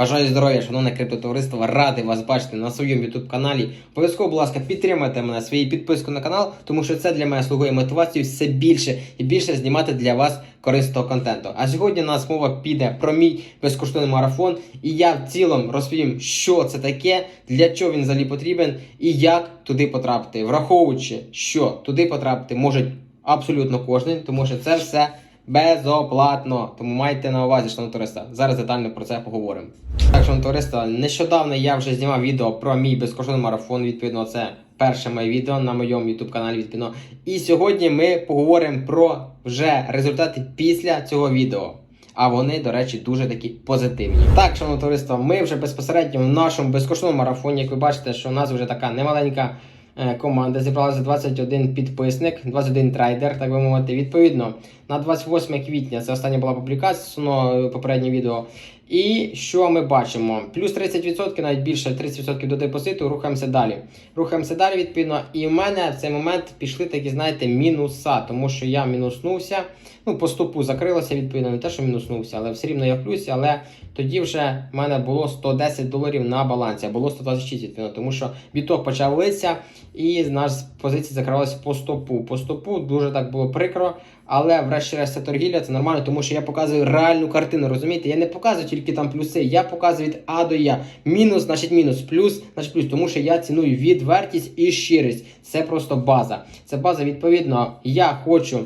Бажаю здоров'я, шановне криптотовариство, радий вас бачити на своєму youtube каналі. Обов'язково, будь ласка, підтримайте мене своєю підпискою на канал, тому що це для мене слугує мотивацією все більше і більше знімати для вас корисного контенту. А сьогодні у нас мова піде про мій безкоштовний марафон, і я в цілому розповім, що це таке, для чого він взагалі потрібен і як туди потрапити, враховуючи, що туди потрапити може абсолютно кожен, тому що це все безоплатно. Тому майте на увазі, шановне товариство. Зараз детально про це поговоримо. Так, шановне товариство, нещодавно я вже знімав відео про мій безкоштовний марафон. Відповідно, це перше моє відео на моєму YouTube каналі. Відповідно. І сьогодні ми поговоримо про вже результати після цього відео. А вони, до речі, дуже такі позитивні. Так, шановне товариство, ми вже безпосередньо в нашому безкоштовному марафоні. Як ви бачите, що у нас вже така немаленька команда. Зібралася 21 підписник, 21 трейдер, так би мовити. Відповідно, на 28 квітня це остання була публікація, ну, попереднє відео. І що ми бачимо? Плюс 30%, навіть більше 30% до депозиту, рухаємося далі. Рухаємося далі, відповідно. І в мене в цей момент пішли такі, знаєте, мінуса, тому що я мінуснувся. Ну, по стопу закрилося, відповідно, не те, що мінуснувся, але все рівно я в плюсі. Але тоді вже в мене було 110 доларів на балансі, а було 126, відповідно, тому що біток почав литися, і наш позиція закривалася по стопу. По стопу дуже так було прикро. Але врешті-решт це торгівля, це нормально, тому що я показую реальну картину. Розумієте? Я не показую тільки там плюси, я показую від А до Я. Мінус, значить мінус, плюс, значить плюс, тому що я ціную відвертість і щирість. Це просто база. Це база, відповідно, я хочу.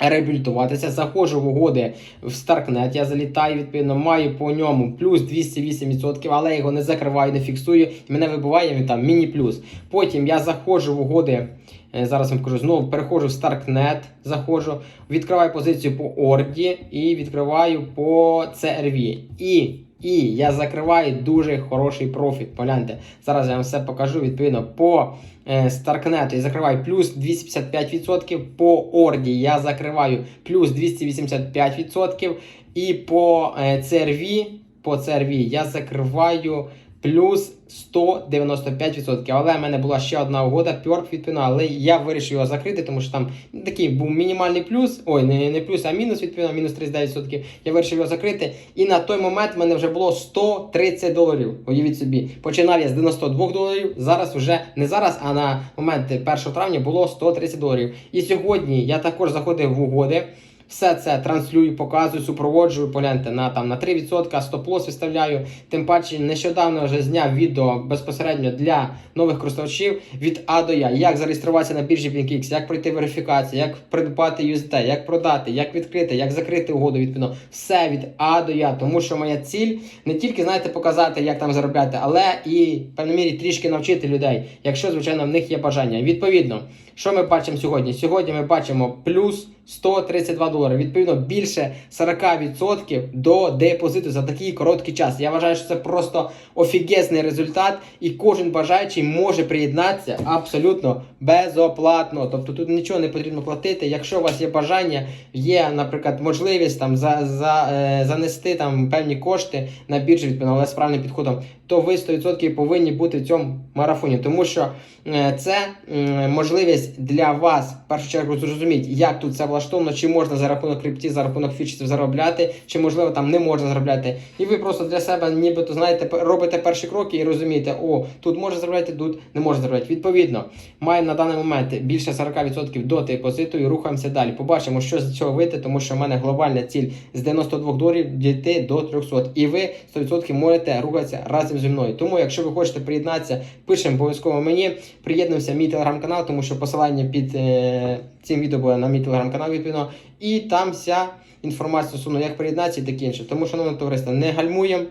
Реабілітуватися, заходжу в угоди в Старкнет. я залітаю, відповідно, маю по ньому плюс 208%, але його не закриваю, не фіксую, і мене вибиває він там міні-плюс. Потім я заходжу в угоди, е, зараз вам кажу, знову переходжу в Starknet, заходжу, відкриваю позицію по орді і відкриваю по CRV. І і я закриваю дуже хороший профіт. Погляньте, зараз я вам все покажу. Відповідно, по е, Starknet я закриваю плюс 255%, по Орді я закриваю плюс 285%. І по е, CRV, по CRV я закриваю плюс 195%. Але в мене була ще одна угода, Пьорк відповідно, але я вирішив його закрити, тому що там такий був мінімальний плюс. Ой, не, не плюс, а мінус, відповідно, мінус 39%. Я вирішив його закрити. І на той момент в мене вже було 130 доларів. Уявіть собі, починав я з 92 доларів. Зараз вже не зараз, а на момент 1 травня було 130 доларів. І сьогодні я також заходив в угоди. Все це транслюю, показую, супроводжую, погляньте на там на 3%, стоп-лос виставляю. Тим паче, нещодавно вже зняв відео безпосередньо для нових користувачів від А до Я. Як зареєструватися на біржі BlinkX, як пройти верифікацію, як придбати USDT, як продати, як відкрити, як закрити угоду. Відповідно, все від А до Я. Тому що моя ціль не тільки знаєте показати, як там заробляти, але і в певній мірі трішки навчити людей, якщо звичайно в них є бажання. Відповідно, що ми бачимо сьогодні? Сьогодні ми бачимо плюс 132 долари. Відповідно, більше 40% до депозиту за такий короткий час. Я вважаю, що це просто офігезний результат, і кожен бажаючий може приєднатися абсолютно безоплатно. Тобто тут нічого не потрібно платити. Якщо у вас є бажання, є, наприклад, можливість там за, за, е, занести там певні кошти на біржу, відповідно, але з правильним підходом, то ви 100% повинні бути в цьому марафоні, тому що е, це е, можливість для вас в першу чергу зрозуміти, як тут це влаштовано, чи можна за рахунок крипті, за рахунок фічів заробляти, чи можливо там не можна заробляти. І ви просто для себе, нібито знаєте, робите перші кроки і розумієте, о, тут можна заробляти, тут не можна заробляти. Відповідно, маємо на даний момент більше 40% до депозиту і рухаємося далі. Побачимо, що з цього вийти, тому що в мене глобальна ціль з 92 доларів дійти до 300. І ви 100% можете рухатися разом зі мною. Тому, якщо ви хочете приєднатися, пишемо обов'язково мені. Приєднуємося мій телеграм-канал, тому що посилання під е, цим відео буде на мій телеграм-канал відповідно. І там вся інформація стосовно як приєднатися і таке інше. Тому, шановне товариство, не гальмуємо,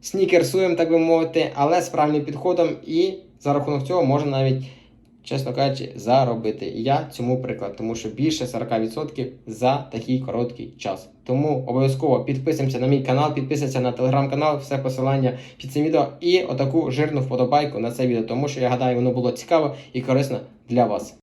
снікерсуємо, так би мовити, але з правильним підходом і за рахунок цього можна навіть. Чесно кажучи, заробити. Я цьому приклад, тому що більше 40% за такий короткий час. Тому обов'язково підписуємося на мій канал, підписуємося на телеграм-канал, все посилання під цим відео і отаку жирну вподобайку на це відео, тому що я гадаю, воно було цікаво і корисно для вас.